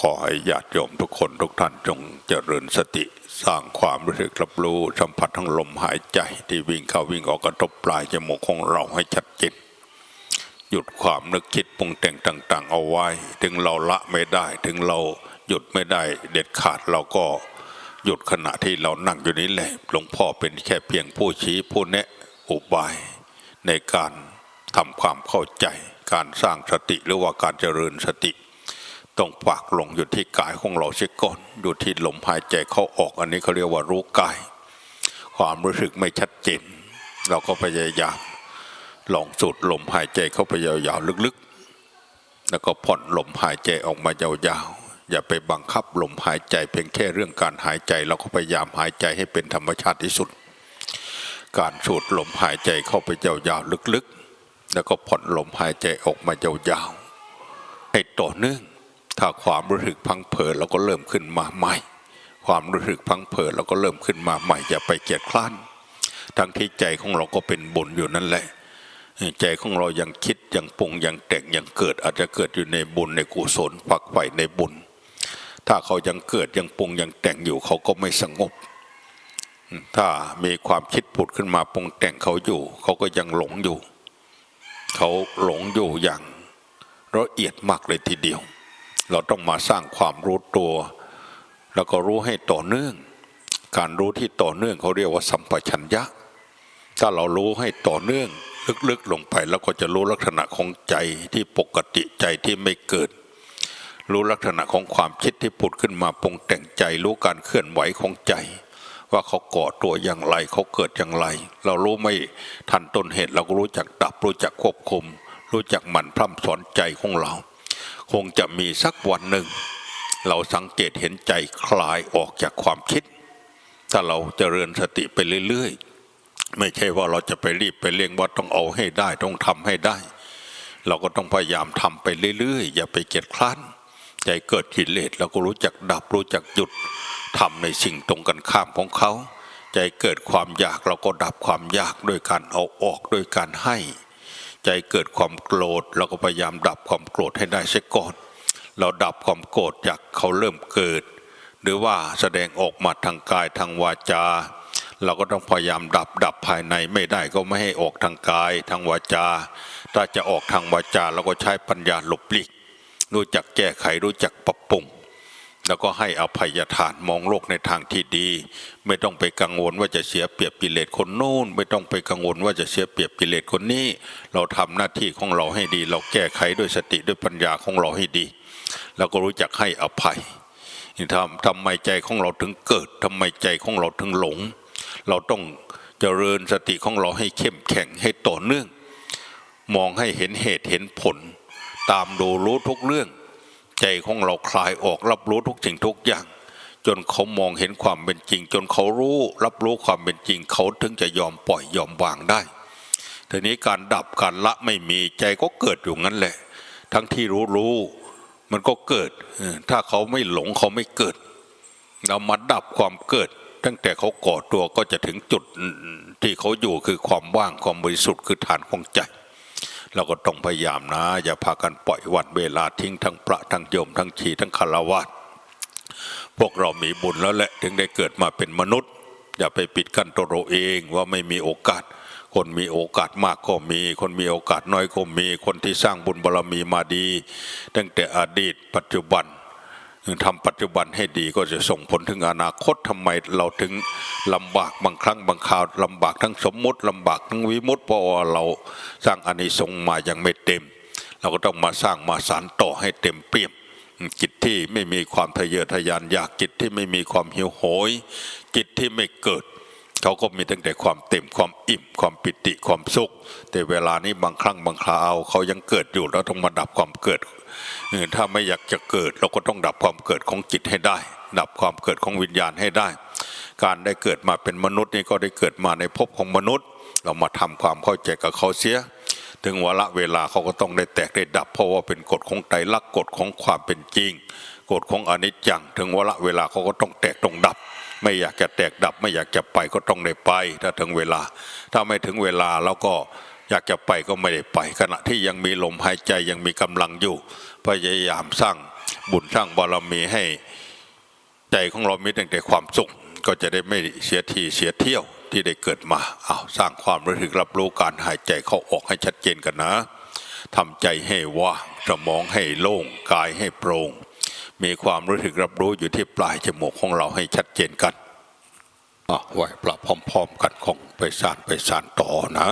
ขอให้ญาติโยมทุกคนทุกท่านจงเจริญสติ สร้างความรู้สึกรับรู้สัมผัสทั้งลมหายใจที่วิ่งเข้าวิ่งออกกระทบปลายจมูกของเราให้ชัดเจนหยุดความนึกคิดปรุงแต่งต่าง ๆ เอาไว้ ถึงเราละไม่ได้ ถึงเราหยุดไม่ได้ เด็ดขาดเราก็หยุดขณะที่เรานั่งอยู่นี้แหละหลวงพ่อเป็นแค่เพียงผู้ชี้ผู้แนะอุบาย ในการทำความเข้าใจ การสร้างสติหรือว่าการเจริญสติ ต้องฝากลงอยู่ที่กายของเราเสียก่อนอยู่ที่ลมหายใจเข้าออก อันนี้เขาเรียกว่ารู้กาย ความรู้สึกไม่ชัดเจน เราก็พยายามลองสูดลมหายใจเข้าไปยาวๆลึกๆ แล้วก็ผ่อนลมหายใจออกมายาวๆ อย่าไปบังคับลมหายใจเพียงแค่เรื่องการหายใจ เราก็พยายามหายใจให้เป็นธรรมชาติที่สุด การสูดลมหายใจเข้าไปยาวๆลึกๆ แล้วก็ผ่อนลมหายใจออกมายาวๆให้ต่อเนื่อง ถ้าความรู้สึกพังเผลอเราก็เริ่มขึ้นมาใหม่ ความรู้สึกพังเผลอเราก็เริ่มขึ้นมาใหม่อย่าไปเกียดคร้านทั้งที่ใจของเราก็เป็นบุญอยู่นั่นแหละ ใจของเรายังคิดยังปรุงยังแต่งยังเกิด อาจจะเกิดอยู่ในบุญในกุศลฝักใฝ่ในบุญ ถ้าเขายังเกิดยังปรุงยังแต่งอยู่เขาก็ไม่สงบ ถ้ามีความคิดผุดขึ้นมาปรุงแต่งเขาอยู่ เขาก็ยังหลงอยู่ เขาหลงอยู่อย่างละเอียดมากเลยทีเดียว เราต้องมาสร้างความรู้ตัว แล้วก็รู้ให้ต่อเนื่อง การรู้ที่ต่อเนื่องเขาเรียกว่าสัมปชัญญะ ถ้าเรารู้ให้ต่อเนื่อง ลึกๆลงไปแล้วก็จะรู้ลักษณะของใจที่ปกติใจที่ไม่เกิด รู้ลักษณะของความคิดที่ผุดขึ้นมาปรุงแต่งใจรู้การเคลื่อนไหวของใจ ว่าเขาก่อตัวอย่างไรเขาเกิดอย่างไร เรารู้ไม่ทันต้นเหตุเราก็รู้จักดับรู้จักควบคุม รู้จักหมั่นพร่ำสอนใจของเรา คงจะมีสักวันหนึ่ง เราสังเกตเห็นใจคลายออกจากความคิด ถ้าเราจเจริญสติไปเรื่อยๆ ไม่ใช่ว่าเราจะไปรีบไปเร่งว่าต้องเอาให้ได้ต้องทำให้ได้ เราก็ต้องพยายามทำไปเรื่อยๆ อย่าไปเกียจคร้านใจเกิดกิเลสเราก็รู้จักดับรู้จักหยุดทำในสิ่งตรงกันข้ามของเขา ใจเกิดความอยากเราก็ดับความอยากด้วยการเอาออกด้วยการให้ ใจเกิดความโกรธ เราก็พยายามดับความโกรธให้ได้เสียก่อน เราดับความโกรธจากเขาเริ่มเกิด หรือว่าแสดงออกมาทางกายทางวาจา เราก็ต้องพยายามดับดับภายในไม่ได้ก็ไม่ให้ออกทางกายทางวาจา ถ้าจะออกทางวาจาเราก็ใช้ปัญญาหลบหลีกรู้จักแก้ไขรู้จักปรับปรุง แล้วก็ให้อภัยทานมองโลกในทางที่ดี ไม่ต้องไปกังวลว่าจะเสียเปรียบกิเลสคนโน้น ไม่ต้องไปกังวลว่าจะเสียเปรียบกิเลสคนนี้ เราทำหน้าที่ของเราให้ดี เราแก้ไขด้วยสติด้วยปัญญาของเราให้ดี แล้วก็รู้จักให้อภัยทำทำไมใจของเราถึงเกิดทำไมใจของเราถึงหลง เราต้องเจริญสติของเราให้เข้มแข็งให้ต่อเนื่อง มองให้เห็นเหตุเห็นผล ตามดูรู้ทุกเรื่อง ใจของเราคลายออกรับรู้ทุกสิ่งทุกอย่าง จนเขามองเห็นความเป็นจริง จนเขารู้รับรู้ความเป็นจริง เขาถึงจะยอมปล่อยยอมวางได้ทีนี้การดับการละไม่มีใจก็เกิดอยู่งั้นแหละ ทั้งที่รู้รู้มันก็เกิด ถ้าเขาไม่หลงเขาไม่เกิด เรามาดับความเกิด ตั้งแต่เขาก่อตัวก็จะถึงจุดที่เขาอยู่คือความว่างความบริสุทธิ์คือฐานของใจ เราก็ต้องพยายามนะ อย่าพากันปล่อยวันเวลาทิ้งทั้งพระทั้งโยมทั้งชีทั้งคารวะพวกเรามีบุญแล้วแหละถึงได้เกิดมาเป็นมนุษย์ อย่าไปปิดกั้นตัวเราเองว่าไม่มีโอกาส คนมีโอกาสมากก็มี คนมีโอกาสน้อยก็มี คนที่สร้างบุญบารมีมาดี ตั้งแต่อดีตปัจจุบัน ทำปัจจุบันให้ดีก็จะส่งผลถึงอนาคตทำไมเราถึงลำบากบางครั้งบางคราวลำบากทั้งสมมติลำบากทั้งวิมุติเพราะว่าเราสร้างอานิสงส์มายังไม่เต็ม เราก็ต้องมาสร้างมาสานต่อให้เต็มเปี่ยมจิตที่ไม่มีความทะเยอทะยานอยากจิตที่ไม่มีความหิวโหยจิตที่ไม่เกิด เขาก็มีตั้งแต่ความเต็มความอิ่มความปิติความสุข แต่เวลานี้บางครั้งบางคราวเขายังเกิดอยู่เราต้องมาดับความเกิดเออถ้าไม่อยากจะเกิดเราก็ต้องดับความเกิดของจิตให้ได้ ดับความเกิดของวิญญาณให้ได้ การได้เกิดมาเป็นมนุษย์นี่ก็ได้เกิดมาในภพของมนุษย์ เรามาทำความเข้าใจกับเขาเสีย ถึงวาระเวลาเขาก็ต้องได้แตกได้ดับ เพราะว่าเป็นกฎของไตรลักษณ์กฎของความเป็นจริงกฎของอนิจจัง ถึงวาระเวลาเขาก็ต้องแตกต้องดับ ไม่อยากจะแตกดับ ไม่อยากจะไปก็ต้องได้ไป ถ้าถึงเวลา ถ้าไม่ถึงเวลาเราก็อยากจะไปก็ไม่ได้ไป ขณะที่ยังมีลมหายใจยังมีกำลังอยู่ พยายามสร้างบุญสร้างบารมีให้ใจของเรามีตั้งแต่ความสุข ก็จะได้ไม่เสียทีเสียเที่ยวที่ได้เกิดมาเอาสร้างความรู้สึกรับรู้การหายใจเข้าออกให้ชัดเจนกันนะทำใจให้ว่างสมองให้โล่งกายให้โปร่ง มีความรู้สึกรับรู้อยู่ที่ปลายจมูกของเราให้ชัดเจนกันอะไหวพระพร้อม ๆ กันของไปสานไปสานต่อนะ